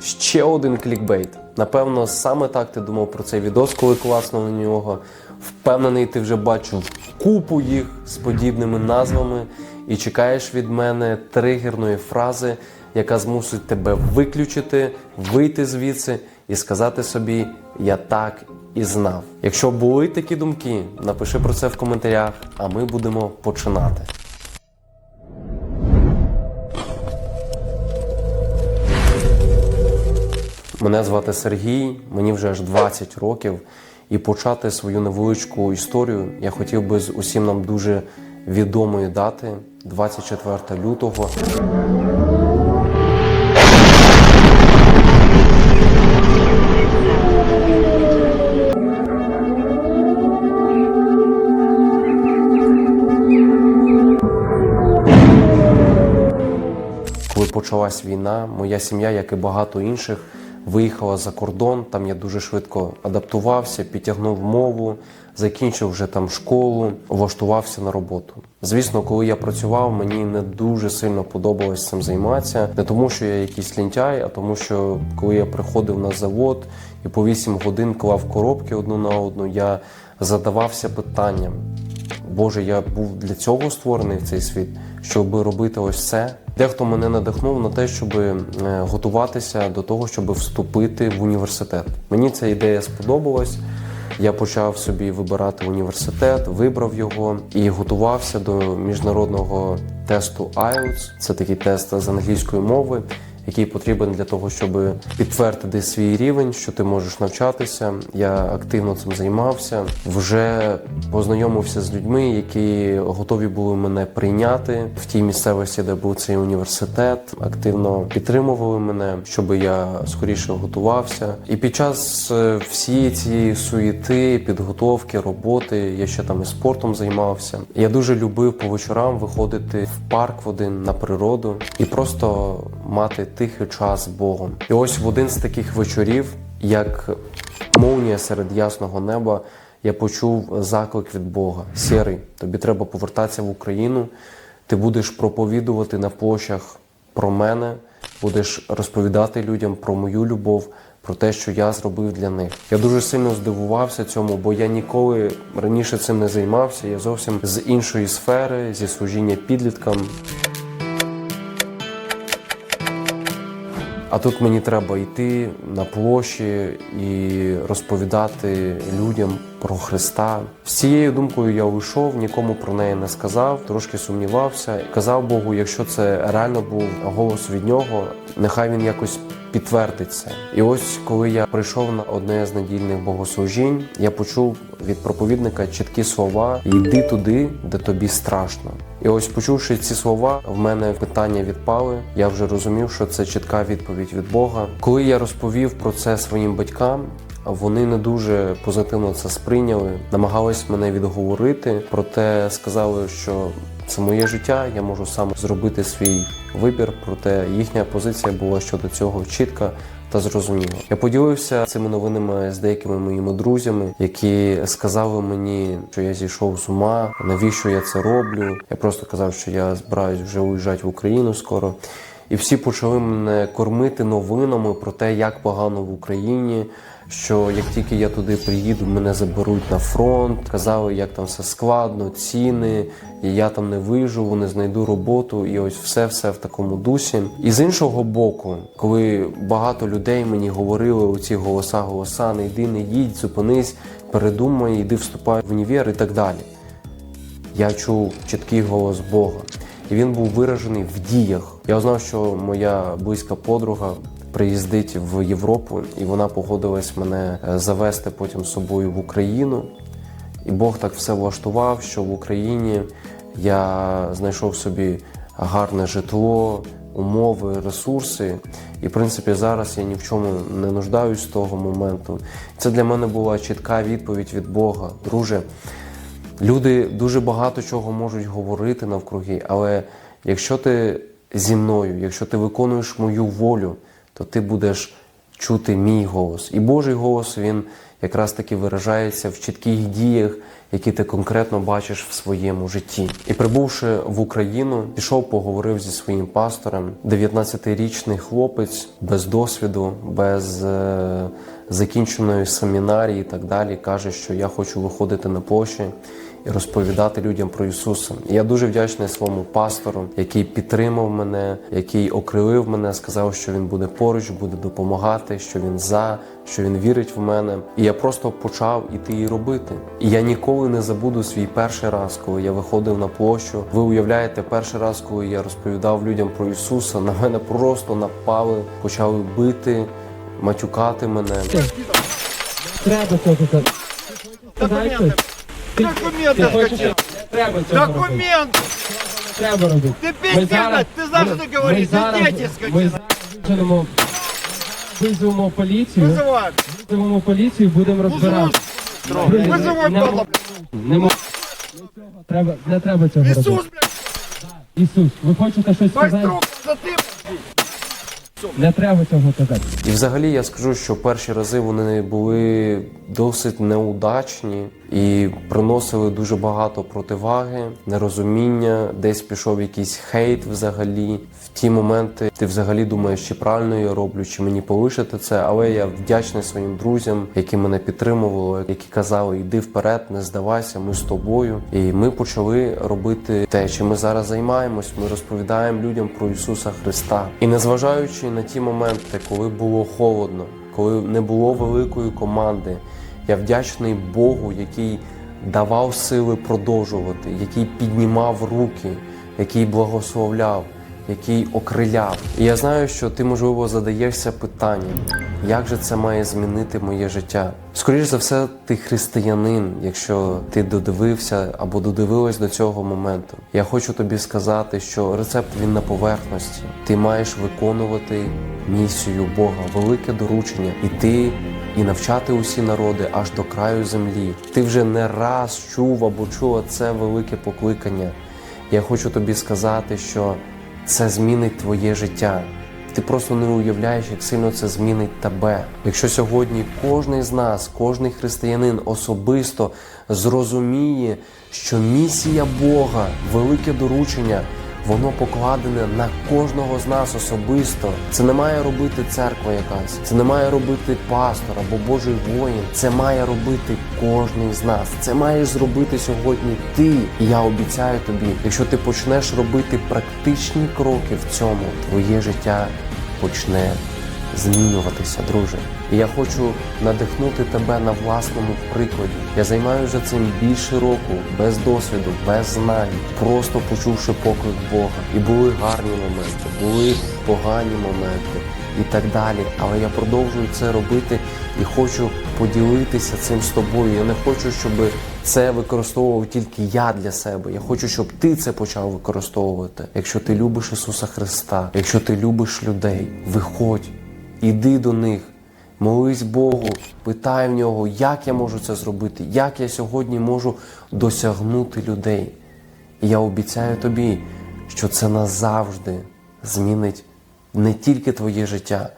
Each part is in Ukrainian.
Ще один клікбейт. Напевно, саме так ти думав про цей відос, коли класно на нього. Впевнений, ти вже бачив купу їх з подібними назвами і чекаєш від мене тригерної фрази, яка змусить тебе виключити, вийти звідси і сказати собі Я так і знав. Якщо були такі думки, напиши про це в коментарях, а ми будемо починати. Мене звати Сергій, мені вже аж 20 років, і почати свою невеличку історію я хотів би з усім нам дуже відомої дати 24 лютого. Коли почалась війна, моя сім'я, як і багато інших, виїхала за кордон. Там я дуже швидко адаптувався, підтягнув мову, закінчив вже там школу, влаштувався на роботу. Звісно, коли я працював, мені не дуже сильно подобалось цим займатися. Не тому, що я якийсь лінтяй, а тому, що коли я приходив на завод і по 8 годин клав коробки одну на одну, я задавався питанням. Боже, я був для цього створений в цей світ, щоб робити ось це. Дехто мене надихнув на те, щоб е, готуватися до того, щоб вступити в університет. Мені ця ідея сподобалась. Я почав собі вибирати університет, вибрав його і готувався до міжнародного тесту IELTS. Це такий тест з англійської мови, який потрібен для того, щоб підтвердити свій рівень, що ти можеш навчатися. Я активно цим займався. Вже познайомився з людьми, які готові були мене прийняти в тій місцевості, де був цей університет. Активно підтримували мене, щоб я скоріше готувався. І під час е, всієї цієї суєти, підготовки, роботи, я ще там і спортом займався. Я дуже любив по вечорам виходити в парк в один на природу і просто мати тихий час з Богом. І ось в один з таких вечорів, як молнія серед ясного неба, я почув заклик від Бога: Сірий, тобі треба повертатися в Україну. Ти будеш проповідувати на площах про мене, будеш розповідати людям про мою любов, про те, що я зробив для них. Я дуже сильно здивувався цьому, бо я ніколи раніше цим не займався. Я зовсім з іншої сфери, зі служіння підліткам. А тут мені треба йти на площі і розповідати людям про Христа. З цією думкою я уйшов, нікому про неї не сказав, трошки сумнівався. Казав Богу, якщо це реально був голос від нього, нехай він якось підтвердить це. І ось коли я прийшов на одне з недільних богослужінь, я почув від проповідника чіткі слова: йди туди, де тобі страшно. І ось, почувши ці слова, в мене питання відпали. Я вже розумів, що це чітка відповідь від Бога. Коли я розповів про це своїм батькам. Вони не дуже позитивно це сприйняли, намагались мене відговорити, проте сказали, що це моє життя, я можу сам зробити свій вибір. Проте їхня позиція була щодо цього чітка та зрозуміла. Я поділився цими новинами з деякими моїми друзями, які сказали мені, що я зійшов з ума, навіщо я це роблю. Я просто казав, що я збираюсь вже уїжджати в Україну скоро. І всі почали мене кормити новинами про те, як погано в Україні. Що як тільки я туди приїду, мене заберуть на фронт. Казали, як там все складно, ціни, і я там не виживу, не знайду роботу, і ось все все в такому дусі. І з іншого боку, коли багато людей мені говорили оці голоса, голоса, не йди, не їдь, зупинись, передумай, йди вступай в універ і так далі. Я чув чіткий голос Бога, і він був виражений в діях. Я знав, що моя близька подруга приїздить в Європу, і вона погодилась мене е, завести потім з собою в Україну. І Бог так все влаштував, що в Україні я знайшов собі гарне житло, умови, ресурси. І, в принципі, зараз я ні в чому не нуждаюсь з того моменту. Це для мене була чітка відповідь від Бога. Друже, люди дуже багато чого можуть говорити навкруги, але якщо ти зі мною, якщо ти виконуєш мою волю, то ти будеш чути мій голос. І Божий голос він якраз таки виражається в чітких діях, які ти конкретно бачиш в своєму житті. І прибувши в Україну, пішов, поговорив зі своїм пастором. 19-річний хлопець без досвіду, без е, закінченої семінарії і так далі, каже, що я хочу виходити на площі і розповідати людям про Ісуса. Я дуже вдячний своєму пастору, який підтримав мене, який окрилив мене, сказав, що він буде поруч, буде допомагати, що він за, що він вірить в мене. І я просто почав іти і робити. І я ніколи не забуду свій перший раз, коли я виходив на площу. Ви уявляєте, перший раз, коли я розповідав людям про Ісуса, на мене просто напали, почали бити, матюкати мене. Треба цього казати. Сказати щось? Ти, Документы ти хочеш, скачай. треба цього робити. Документ! Треба робити. Ты Ми пиздец, зараз- ты знаешь, что ты говоришь? Ми зараз, Дети, ми скотина. зараз визовемо, визовемо поліцію, Вызывай! визовемо поліцію і будемо розбирати. Вызывай, Не падла! мо- Не мо- Треба, не треба цього робити. Иисус, блядь, Ісус, ви хочете щось сказати? майстру, за ты, Не треба цього казати. І взагалі я скажу, що перші рази вони були досить неудачні і приносили дуже багато противаги, нерозуміння, десь пішов якийсь хейт взагалі. В ті моменти ти взагалі думаєш, чи правильно я роблю, чи мені полишити це. Але я вдячний своїм друзям, які мене підтримували, які казали, йди вперед, не здавайся, ми з тобою. І ми почали робити те, чим ми зараз займаємось. Ми розповідаємо людям про Ісуса Христа. І незважаючи на ті моменти, коли було холодно, коли не було великої команди, я вдячний Богу, який давав сили продовжувати, який піднімав руки, який благословляв, який окриляв. І я знаю, що ти, можливо, задаєшся питанням, як же це має змінити моє життя. Скоріше за все, ти християнин, якщо ти додивився або додивилась до цього моменту. Я хочу тобі сказати, що рецепт він на поверхності. Ти маєш виконувати місію Бога, велике доручення, іти і навчати усі народи аж до краю землі. Ти вже не раз чув або чула це велике покликання. Я хочу тобі сказати, що це змінить твоє життя. Ти просто не уявляєш, як сильно це змінить тебе. Якщо сьогодні кожен з нас, кожний християнин особисто зрозуміє, що місія Бога, велике доручення, воно покладене на кожного з нас особисто. Це не має робити церква якась, це не має робити пастор або Божий воїн. Це має робити кожний з нас. Це маєш зробити сьогодні ти. І я обіцяю тобі, якщо ти почнеш робити практичні кроки в цьому, твоє життя почне змінюватися, друже. І я хочу надихнути тебе на власному прикладі. Я займаюся цим більше року, без досвіду, без знань, просто почувши поклик Бога. І були гарні моменти, були погані моменти і так далі. Але я продовжую це робити і хочу поділитися цим з тобою. Я не хочу, щоб це використовував тільки я для себе. Я хочу, щоб ти це почав використовувати. Якщо ти любиш Ісуса Христа, якщо ти любиш людей, виходь, іди до них. Молись Богу, питай в нього, як я можу це зробити, як я сьогодні можу досягнути людей. І я обіцяю тобі, що це назавжди змінить не тільки твоє життя,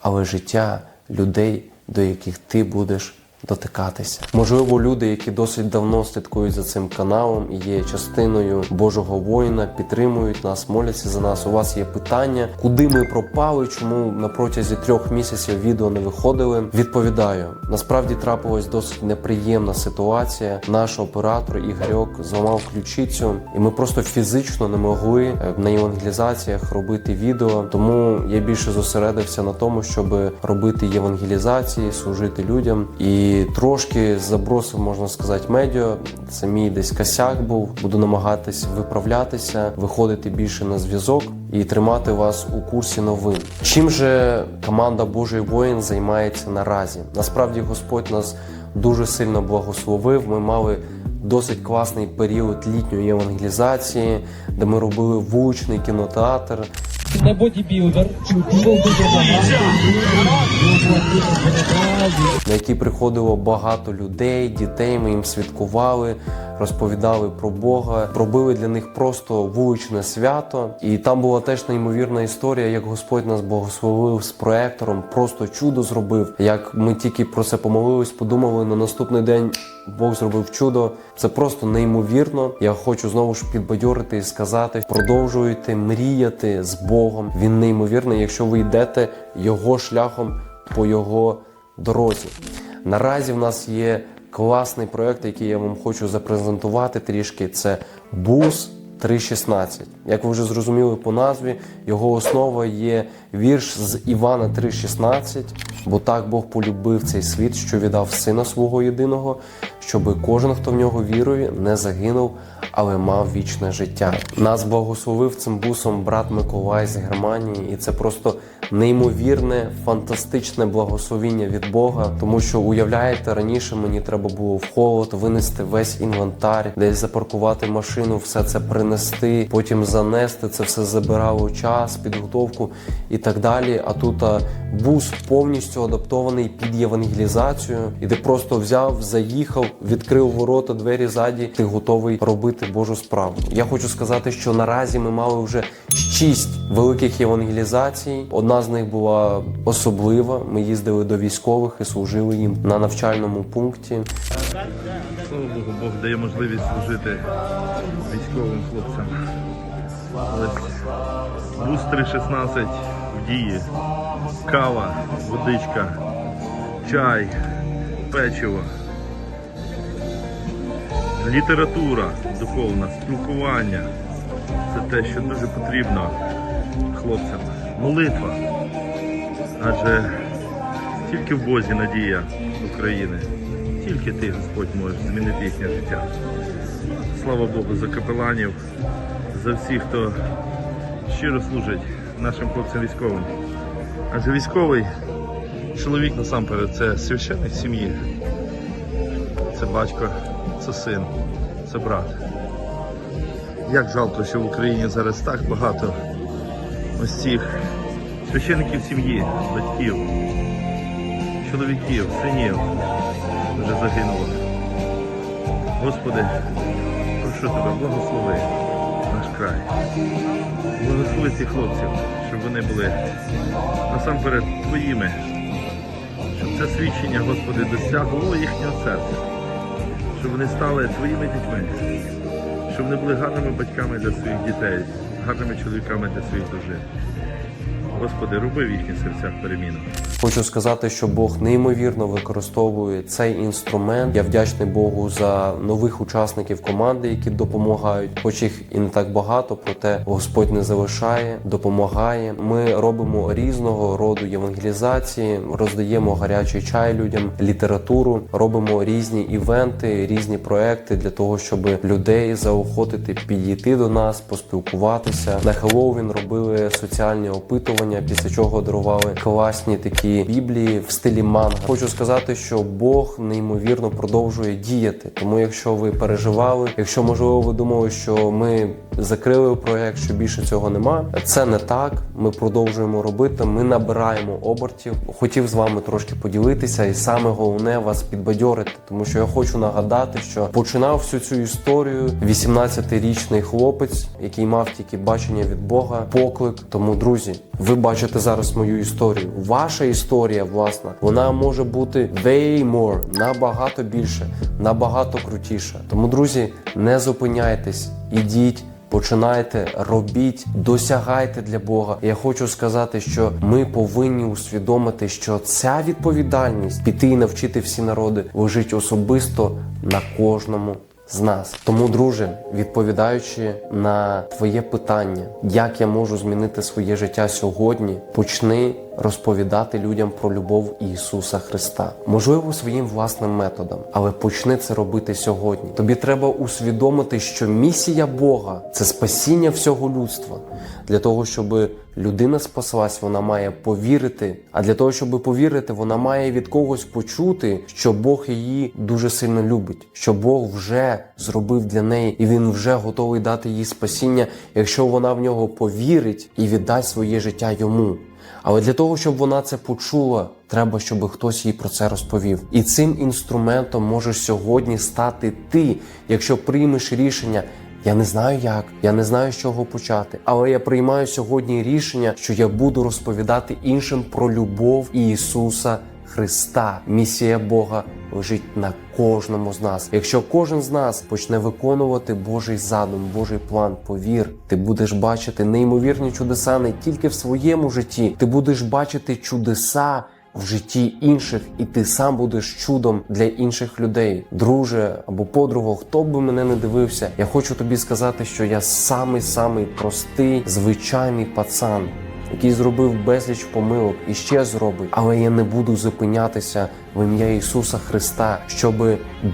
але життя людей, до яких ти будеш дотикатися. Можливо, люди, які досить давно слідкують за цим каналом і є частиною Божого воїна, підтримують нас, моляться за нас. У вас є питання, куди ми пропали, чому на протязі трьох місяців відео не виходили. Відповідаю, насправді трапилась досить неприємна ситуація. Наш оператор Ігорьок зламав ключицю, і ми просто фізично не могли е, на евангелізаціях робити відео. Тому я більше зосередився на тому, щоб робити євангелізації, служити людям і трошки забросив, можна сказати, медіа. Це мій десь косяк був. Буду намагатись виправлятися, виходити більше на зв'язок і тримати вас у курсі новин. Чим же команда Божий воїн займається наразі? Насправді Господь нас дуже сильно благословив. Ми мали досить класний період літньої евангелізації, де ми робили вуличний кінотеатр. Не бодібілдер. На які приходило багато людей, дітей. Ми їм святкували, розповідали про Бога, робили для них просто вуличне свято. І там була теж неймовірна історія, як Господь нас благословив з проектором, просто чудо зробив. Як ми тільки про це помолились, подумали на наступний день. Бог зробив чудо. Це просто неймовірно. Я хочу знову ж підбадьорити і сказати: продовжуйте мріяти з Богом. Він неймовірний, якщо ви йдете його шляхом по його дорозі. Наразі в нас є класний проект, який я вам хочу запрезентувати трішки. Це бус 3.16. Як ви вже зрозуміли по назві, його основа є вірш з Івана 3.16. Бо так Бог полюбив цей світ, що віддав сина свого єдиного, щоби кожен, хто в нього вірує, не загинув, але мав вічне життя. Нас благословив цим бусом брат Миколай з Германії, і це просто неймовірне, фантастичне благословіння від Бога. Тому що уявляєте, раніше мені треба було в холод винести весь інвентар, десь запаркувати машину, все це принести, потім занести. Це все забирало час, підготовку і так далі. А тут а, бус повністю адаптований під євангелізацію, і ти просто взяв, заїхав, відкрив ворота, двері ззаді. Ти готовий робити Божу справу. Я хочу сказати, що наразі ми мали вже шість великих євангелізацій. Одна з них була особлива. Ми їздили до військових і служили їм на навчальному пункті. Слава Богу, Бог дає можливість служити військовим хлопцям. Бус 316 в дії, кава, водичка, чай, печиво, література духовна, спілкування. Це те, що дуже потрібно хлопцям. Молитва. Адже тільки в Бозі надія України. Тільки ти, Господь, можеш змінити їхнє життя. Слава Богу за капеланів, за всіх, хто щиро служить нашим хлопцям військовим. Адже військовий чоловік насамперед це священник сім'ї. Це батько, це син, це брат. Як жалко, що в Україні зараз так багато ось цих священників сім'ї, батьків, чоловіків, синів вже загинуло. Господи, прошу тебе, благослови наш край. Благослови цих хлопців, щоб вони були насамперед твоїми, щоб це свідчення, Господи, досягло їхнього серця, щоб вони стали своїми дітьми, щоб вони були гарними батьками для своїх дітей, гарними чоловіками для своїх дружин. Господи, роби в їхніх серцях переміну. Хочу сказати, що Бог неймовірно використовує цей інструмент. Я вдячний Богу за нових учасників команди, які допомагають. Хоч їх і не так багато, проте Господь не залишає, допомагає. Ми робимо різного роду євангелізації, роздаємо гарячий чай людям, літературу, робимо різні івенти, різні проекти для того, щоб людей заохотити підійти до нас, поспілкуватися. На Хеллоуін робили соціальні опитування, після чого дарували класні такі біблії в стилі манга. Хочу сказати, що Бог неймовірно продовжує діяти. Тому, якщо ви переживали, якщо можливо ви думали, що ми закрили проект, що більше цього нема, це не так. Ми продовжуємо робити. Ми набираємо обертів. Хотів з вами трошки поділитися, і саме головне вас підбадьорити, тому що я хочу нагадати, що починав всю цю історію 18-річний хлопець, який мав тільки бачення від Бога, поклик. Тому, друзі, ви бачите зараз мою історію. Ваша історія, власна, вона може бути way more, набагато більше, набагато крутіше. Тому, друзі, не зупиняйтесь, ідіть. Починайте, робіть, досягайте для Бога. Я хочу сказати, що ми повинні усвідомити, що ця відповідальність піти і навчити всі народи лежить особисто на кожному з нас. Тому, друже, відповідаючи на твоє питання, як я можу змінити своє життя сьогодні, почни розповідати людям про любов Ісуса Христа. Можливо, своїм власним методом, але почни це робити сьогодні. Тобі треба усвідомити, що місія Бога це спасіння всього людства. Для того, щоб людина спаслась, вона має повірити. А для того, щоб повірити, вона має від когось почути, що Бог її дуже сильно любить, що Бог вже зробив для неї, і він вже готовий дати їй спасіння, якщо вона в нього повірить і віддасть своє життя йому. Але для того, щоб вона це почула, треба, щоб хтось їй про це розповів. І цим інструментом можеш сьогодні стати ти, якщо приймеш рішення. Я не знаю як, я не знаю з чого почати, але я приймаю сьогодні рішення, що я буду розповідати іншим про любов Ісуса Христа. Місія Бога лежить на кожному з нас. Якщо кожен з нас почне виконувати Божий задум, Божий план, повір, ти будеш бачити неймовірні чудеса не тільки в своєму житті, ти будеш бачити чудеса. В житті інших, і ти сам будеш чудом для інших людей, друже або подруго, хто би мене не дивився. Я хочу тобі сказати, що я самий самий простий, звичайний пацан, який зробив безліч помилок і ще зробить, але я не буду зупинятися в ім'я Ісуса Христа, щоб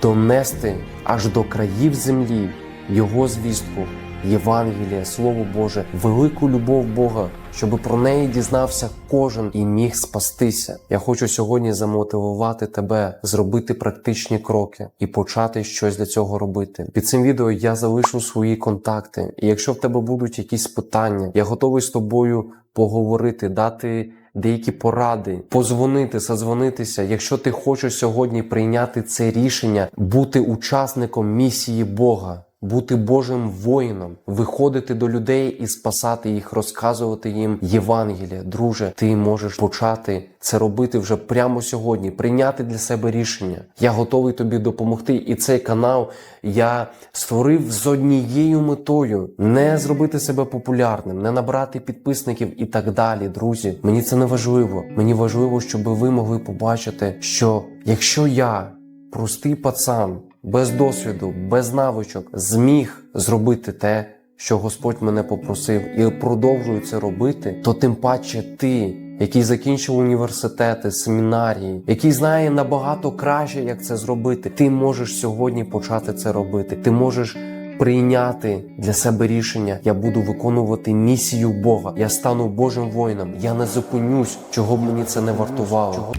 донести аж до країв землі Його звістку. Євангелія, Слово Боже, велику любов Бога, щоб про неї дізнався кожен і міг спастися. Я хочу сьогодні замотивувати тебе зробити практичні кроки і почати щось для цього робити. Під цим відео я залишу свої контакти, і якщо в тебе будуть якісь питання, я готовий з тобою поговорити, дати. Деякі поради, позвонити, созвонитися. Якщо ти хочеш сьогодні прийняти це рішення, бути учасником місії Бога, бути Божим воїном, виходити до людей і спасати їх, розказувати їм Євангелія. Друже, ти можеш почати це робити вже прямо сьогодні, прийняти для себе рішення. Я готовий тобі допомогти. І цей канал я створив з однією метою: не зробити себе популярним, не набрати підписників і так далі. Друзі, мені це не важливо. Мені важливо, щоб ви могли побачити, що якщо я простий пацан без досвіду, без навичок зміг зробити те, що Господь мене попросив, і продовжую це робити, то тим паче ти, який закінчив університети, семінарії, який знає набагато краще, як це зробити, ти можеш сьогодні почати це робити. Ти можеш. Прийняти для себе рішення, я буду виконувати місію Бога. Я стану Божим воїном. Я не зупинюсь, чого б мені це не вартувало.